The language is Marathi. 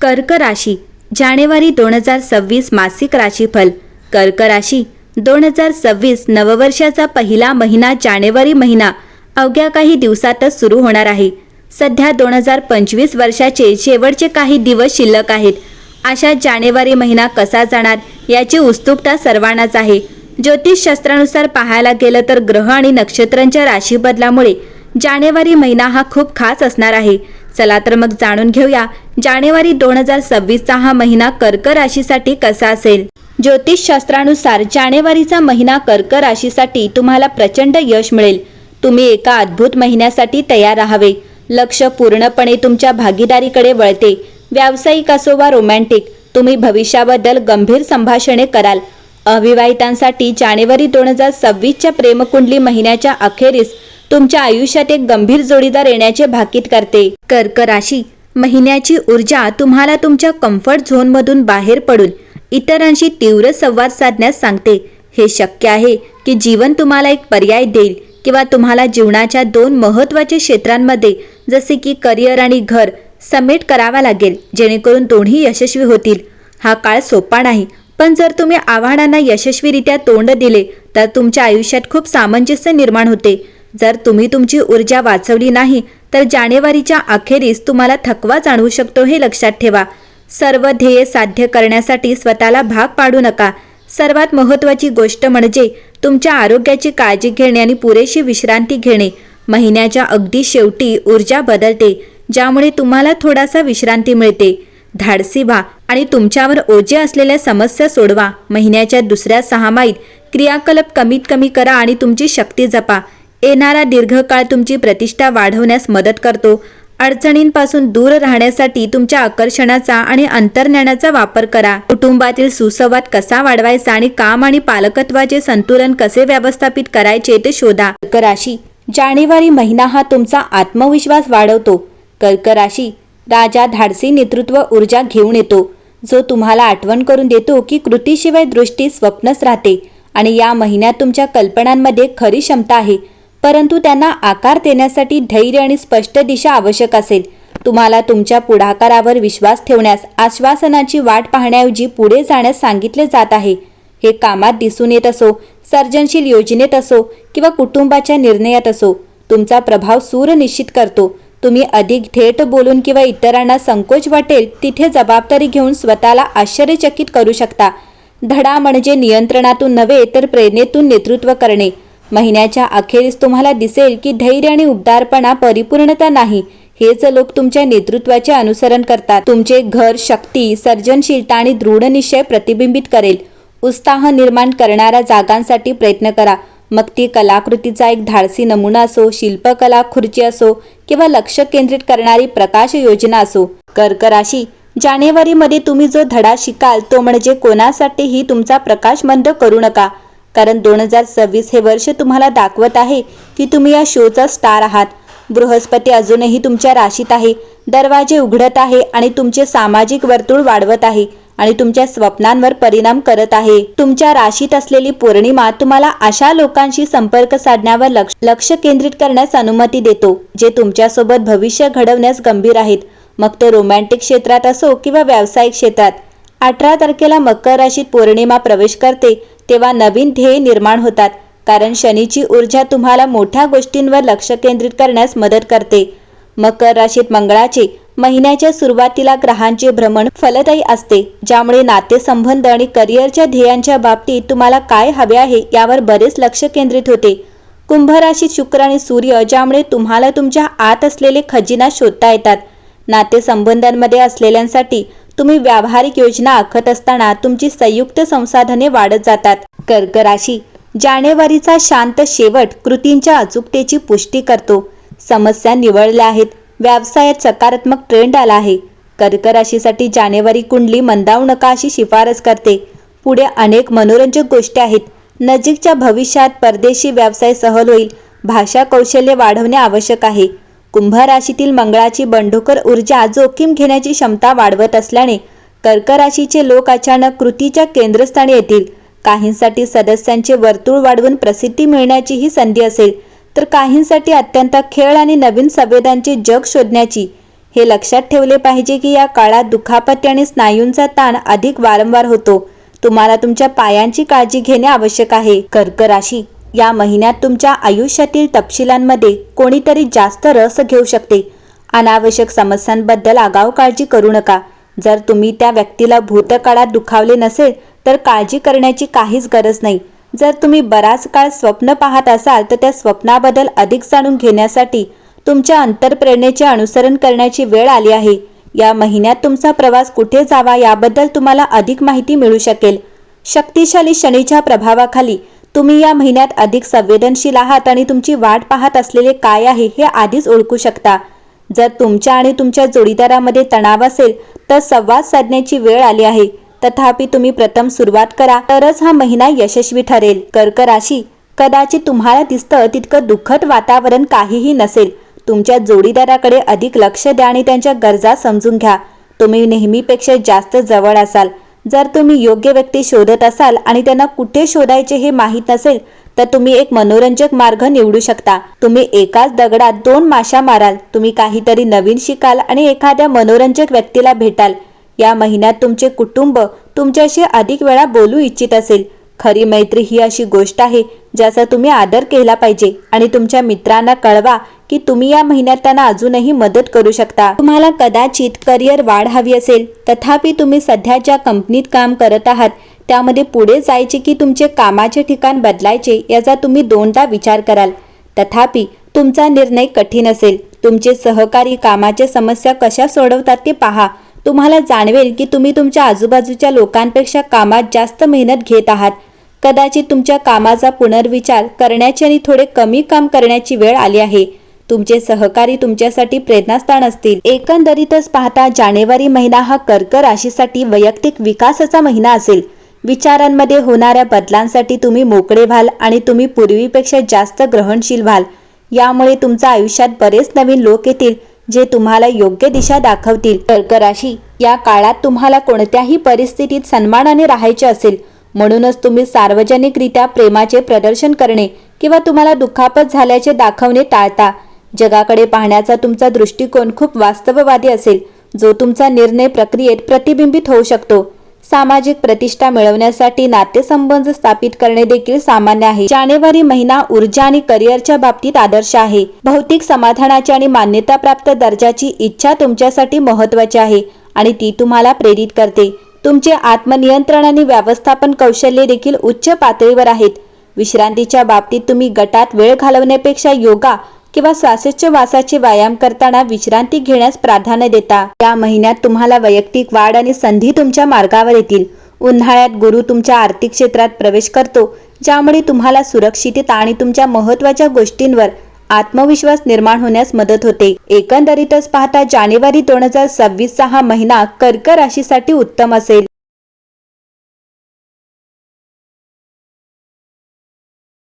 कर्क राशी जानेवारी दोन हजार सव्वीस मासिक राशीफल. कर्क राशी दोन हजार सव्वीस नववर्षाचा पहिला महिना जानेवारी महिना. अवघ्या काही दिवसातच सुरू होणार आहे. सध्या दोन हजार पंचवीस वर्षाचे शेवटचे काही दिवस शिल्लक आहेत. अशा जानेवारी महिना कसा जाणार याची उत्सुकता सर्वांनाच आहे. ज्योतिषशास्त्रानुसार पाहायला गेलं तर ग्रह आणि नक्षत्रांच्या राशी बदलामुळे जानेवारी महिना हा खूप खास असणार आहे. चला तर मग जाणून घेऊया जानेवारी दोन हजार सव्वीसचा हा महिना कर्क राशीसाठी कसा असेल? ज्योतिषशास्त्रानुसार जानेवारीचा महिना कर्क राशीसाठी तुम्हाला प्रचंड यश मिळेल. तुम्ही एका अद्भुत महिन्यासाठी तयार राहावे. लक्ष पूर्णपणे तुमच्या भागीदारीकडे वळते. व्यावसायिक असो वा रोमॅन्टिक तुम्ही भविष्याबद्दल गंभीर संभाषणे कराल. अविवाहितांसाठी जानेवारी दोन हजार सव्वीसच्या प्रेमकुंडली महिन्याच्या अखेरीस तुमच्या आयुष्यात एक गंभीर जोडीदार येण्याचे भाकीत करते. कर्क राशी महिन्याची ऊर्जा तुम्हाला तुमच्या कम्फर्ट झोनमधून बाहेर पडून इतरांशी तीव्र संवाद साधण्यास सांगते. हे शक्य आहे की जीवन तुम्हाला एक पर्याय देईल किंवा तुम्हाला जीवनाच्या दोन महत्त्वाच्या क्षेत्रांमध्ये जसे की करिअर आणि घर समेट करावा लागेल जेणेकरून दोन्ही यशस्वी होतील. हा काळ सोपा नाही पण जर तुम्ही आव्हानांना यशस्वीरित्या तोंड दिले तर तुमच्या आयुष्यात खूप सामंजस्य निर्माण होते. जर तुम्ही तुमची ऊर्जा वाचवली नाही तर जानेवारीच्या अखेरीस तुम्हाला थकवा जाणवू शकतो हे लक्षात ठेवा. सर्व ध्येय साध्य करण्यासाठी स्वतःला भाग पाडू नका. सर्वात महत्त्वाची गोष्ट म्हणजे तुमच्या आरोग्याची काळजी घेणे आणि पुरेशी विश्रांती घेणे. महिन्याच्या अगदी शेवटी ऊर्जा बदलते ज्यामुळे तुम्हाला थोडासा विश्रांती मिळते. धाडसी व्हा आणि तुमच्यावर ओझे असलेल्या समस्या सोडवा. महिन्याच्या दुसऱ्या सहामाहीत क्रियाकलाप कमीत कमी करा आणि तुमची शक्ती जपा. येणारा दीर्घकाळ तुमची प्रतिष्ठा वाढवण्यास मदत करतो. अडचणींपासून दूर राहण्यासाठी तुमच्या आकर्षणाचा आणि अंतर्ज्ञानाचा वापर करा. कुटुंबातील सुसंवाद कसा वाढवायचा आणि काम आणि पालकत्वाचे संतुलन कसे व्यवस्थापित करायचे ते शोधा. कर्क राशी. जानेवारी महिना हा तुमचा आत्मविश्वास वाढवतो. कर्क राशी. राजा धाडसी नेतृत्व ऊर्जा घेऊन येतो. जो तुम्हाला आठवण करून देतो की कृतीशिवाय दृष्टी स्वप्नच राहते आणि या महिन्यात तुमच्या कल्पनांमध्ये खरी क्षमता आहे. परंतु त्यांना आकार देण्यासाठी धैर्य आणि स्पष्ट दिशा आवश्यक असेल. तुम्हाला तुमच्या पुढाकारावर विश्वास ठेवण्यास आश्वासनाची वाट पाहण्याऐवजी पुढे जाण्यास सांगितले जात आहे. हे कामात दिसून येत असो सर्जनशील योजनेत असो किंवा कुटुंबाच्या निर्णयात असो तुमचा प्रभाव सूर निश्चित करतो. तुम्ही अधिक थेट बोलून किंवा इतरांना संकोच वाटेल तिथे जबाबदारी घेऊन स्वतःला आश्चर्यचकित करू शकता. धडा म्हणजे नियंत्रणातून नव्हे तर प्रेरणेतून नेतृत्व करणे. महिन्याच्या अखेरीस तुम्हाला दिसेल की धैर्य आणि उबदारपणा परिपूर्णता नाही. हेच लोक तुमच्या नेतृत्वाचे अनुसरण करतात. तुमचे घर शक्ती सर्जनशीलता आणि दृढ निश्चय प्रतिबिंबित करेल. उत्साह निर्माण करणाऱ्या जागांसाठी प्रयत्न करा. मग ती कलाकृतीचा एक धाडसी नमुना असो शिल्पकला खुर्ची असो किंवा लक्ष केंद्रित करणारी प्रकाश योजना असो. कर्क राशी जानेवारीमध्ये तुम्ही जो धडा शिकाल तो म्हणजे कोणासाठीही तुमचा प्रकाश मंद करू नका. कारण दोन हजार सव्वीस हे वर्ष तुम्हाला दाखवत आहे की तुम्ही या शोचा स्टार आहात. बृहस्पती अजूनही तुमच्या राशीत आहे. दरवाजे उघडत आहे आणि तुमचे सामाजिक वर्तुळ वाढवत आहे आणि तुमच्या स्वप्नांवर परिणाम करत आहे. तुमच्या राशीत असलेली पौर्णिमा तुम्हाला अशा लोकांशी संपर्क साधण्यावर लक्ष लक्ष केंद्रित करण्यास अनुमती देतो जे तुमच्यासोबत भविष्य घडवण्यास गंभीर आहेत. मग ते रोमॅन्टिक क्षेत्रात असो किंवा व्यावसायिक क्षेत्रात अठरा तारखेला मकर राशीत पौर्णिमा प्रवेश करते तेव्हा नवीन ध्येय निर्माण होतात. कारण शनीची ऊर्जा तुम्हाला मोठ्या गोष्टींवर लक्ष केंद्रित करण्यास मदत करते. मकर राशीत मंगळाचे महिन्याच्या सुरुवातीला ग्रहांचे भ्रमण फलदायी असते ज्यामुळे नातेसंबंध आणि करिअरच्या ध्येयांच्या बाबतीत तुम्हाला काय हवे आहे यावर बरेच लक्ष केंद्रित होते. कुंभ राशीत शुक्र आणि सूर्य ज्यामुळे तुम्हाला तुमच्या आत असलेले खजिना शोधता येतात. नातेसंबंधांमध्ये असलेल्यांसाठी तुम्ही व्यावहारिक योजना आखत असताना तुमची संयुक्त संसाधने वाढत जातात. कर्क राशी जानेवारीचा शांत शेवट कृतींच्या अचूकतेची पुष्टी करतो. समस्या निवळल्या आहेत. व्यवसायात सकारात्मक ट्रेंड आला आहे. कर्क राशीसाठी जानेवारी कुंडली मंदावू नका अशी शिफारस करते. पुढे अनेक मनोरंजक गोष्टी आहेत. नजीकच्या भविष्यात परदेशी व्यवसाय सहल होईल. भाषा कौशल्य वाढवणे आवश्यक आहे. कुंभ राशीतील मंगळाची बंडोकर ऊर्जा जोखीम घेण्याची क्षमता वाढवत असल्याने कर्क राशीचे लोक अचानक कृतीच्या केंद्रस्थानी येतील. काहींसाठी सदस्यांचे वर्तुळ वाढवून प्रसिद्धी मिळण्याची ही संधी असेल. तर काहींसाठी अत्यंत खेळ आणि नवीन संवेदांचे जग शोधण्याची. हे लक्षात ठेवले पाहिजे की या काळात दुखापती आणि स्नायूंचा ताण अधिक वारंवार होतो. तुम्हाला तुमच्या पायांची काळजी घेणे आवश्यक आहे. कर्क राशी या महिन्यात तुमच्या आयुष्यातील तपशिलांमध्ये कोणीतरी जास्त रस घेऊ शकते. अनावश्यक समस्यांबद्दल आगाऊ काळजी करू नका. जर तुम्ही त्या व्यक्तीला भूतकाळात दुखावले नसेल तर काळजी करण्याची काहीच गरज नाही. जर तुम्ही बराच काळ स्वप्न पाहत असाल तर त्या स्वप्नाबद्दल अधिक जाणून घेण्यासाठी तुमच्या अंतरप्रेरणेचे अनुसरण करण्याची वेळ आली आहे. या महिन्यात तुमचा प्रवास कुठे जावा याबद्दल तुम्हाला अधिक माहिती मिळू शकेल. शक्तिशाली शनीच्या प्रभावाखाली तुम्ही या महिन्यात अधिक संवेदनशील आहात आणि तुमची वाट पाहत असलेले काय आहे हे आधीच ओळखू शकता. जर तुमच्या आणि तुमच्या जोडीदारामध्ये तणाव असेल तर संवाद साधण्याची वेळ आली आहे. तथापि तुम्ही प्रथम सुरुवात करा तरच हा महिना यशस्वी ठरेल. कर्क राशी कदाचित तुम्हाला दिसतं तितकं दुःखद वातावरण काहीही नसेल. तुमच्या जोडीदाराकडे अधिक लक्ष द्या आणि त्यांच्या गरजा समजून घ्या. तुम्ही नेहमीपेक्षा जास्त जवळ असाल. जर तुम्ही योग्य व्यक्ती शोधत असाल आणि त्यांना कुठे शोधायचे हे माहीत नसेल तर तुम्ही एक मनोरंजक मार्ग निवडू शकता. तुम्ही एकाच दगडात दोन माशा माराल तुम्ही काहीतरी नवीन शिकाल आणि एखाद्या मनोरंजक व्यक्तीला भेटाल. या महिन्यात तुमचे कुटुंब तुमच्याशी अधिक वेळा बोलू इच्छित असेल. खरी मैत्री ही अशी गोष्ट आहे ज्याचा तुम्ही आदर केला पाहिजे आणि तुमच्या मित्रांना कळवा की तुम्ही या महिन्यात त्यांना अजूनही मदत करू शकता. तुम्हाला कदाचित करिअर वाढ हवी असेल तथापि तुम्ही सध्या ज्या कंपनीत काम करत आहात त्यामध्ये पुढे जायचे की तुमचे कामाचे ठिकाण बदलायचे याचा तुम्ही दोनदा विचार कराल. तथापि तुमचा निर्णय कठीण असेल. तुमचे सहकारी कामाच्या समस्या कशा सोडवतात ते पहा. तुम्हाला जाणवेल की तुम्ही तुमच्या आजूबाजूच्या लोकांपेक्षा कामात जास्त मेहनत घेत आहात. कदाचित तुमच्या कामाचा पुनर्विचार करण्याची आणि थोडे कमी काम करण्याची वेळ आली आहे. तुमचे सहकारी तुमच्यासाठी प्रेरणास्थान असतील. एकंदरीतच पाहता जानेवारी महिना हा कर्क राशीसाठी वैयक्तिक विकासाचा महिना असेल. विचारांमध्ये होणाऱ्या बदलांसाठी तुम्ही मोकळे व्हाल आणि तुम्ही पूर्वीपेक्षा जास्त ग्रहणशील व्हाल. यामुळे तुमच्या आयुष्यात बरेच नवीन लोक येतील जे तुम्हाला योग्य दिशा दाखवतील. कर्क राशी या काळात तुम्हाला कोणत्याही परिस्थितीत सन्मानाने राहायचे असेल म्हणूनच तुम्ही सार्वजनिकरित्या प्रेमाचे प्रदर्शन करणे किंवा तुम्हाला दुखापत झाल्याचे दाखवणे टाळता. जगाकडे पाहण्याचा तुमचा दृष्टिकोन खूप वास्तववादी असेल जो तुमचा निर्णय प्रक्रियेत प्रतिबिंबित होऊ शकतो. सामाजिक प्रतिष्ठा मिळवण्यासाठी नातेसंबंध स्थापित करणे देखील सामान्य आहे. जानेवारी महिना ऊर्जा आणि करिअरच्या बाबतीत आदर्श आहे. भौतिक समाधानाची आणि मान्यताप्राप्त दर्जाची इच्छा तुमच्यासाठी महत्वाची आहे आणि ती तुम्हाला प्रेरित करते. तुमचे आत्मनियंत्रण आणि व्यवस्थापन कौशल्ये देखील उच्च पातळीवर आहेत. विश्रांतीच्या बाबतीत तुम्ही गटात वेळ घालवण्यापेक्षा योगा किंवा श्वासोच्छवासाचे व्यायाम करताना विश्रांती घेण्यास प्राधान्य देता. या महिन्यात तुम्हाला वैयक्तिक वाढ आणि संधी तुमच्या मार्गावर येतील. उन्हाळ्यात गुरु तुमच्या आर्थिक क्षेत्रात प्रवेश करतो ज्यामुळे तुम्हाला सुरक्षितता आणि तुमच्या महत्त्वाच्या गोष्टींवर आत्मविश्वास निर्माण होण्यास मदत होते. एकंदरीतच पाहता जानेवारी दोन हजार सव्वीसचा हा महिना कर्क राशीसाठी उत्तम असेल.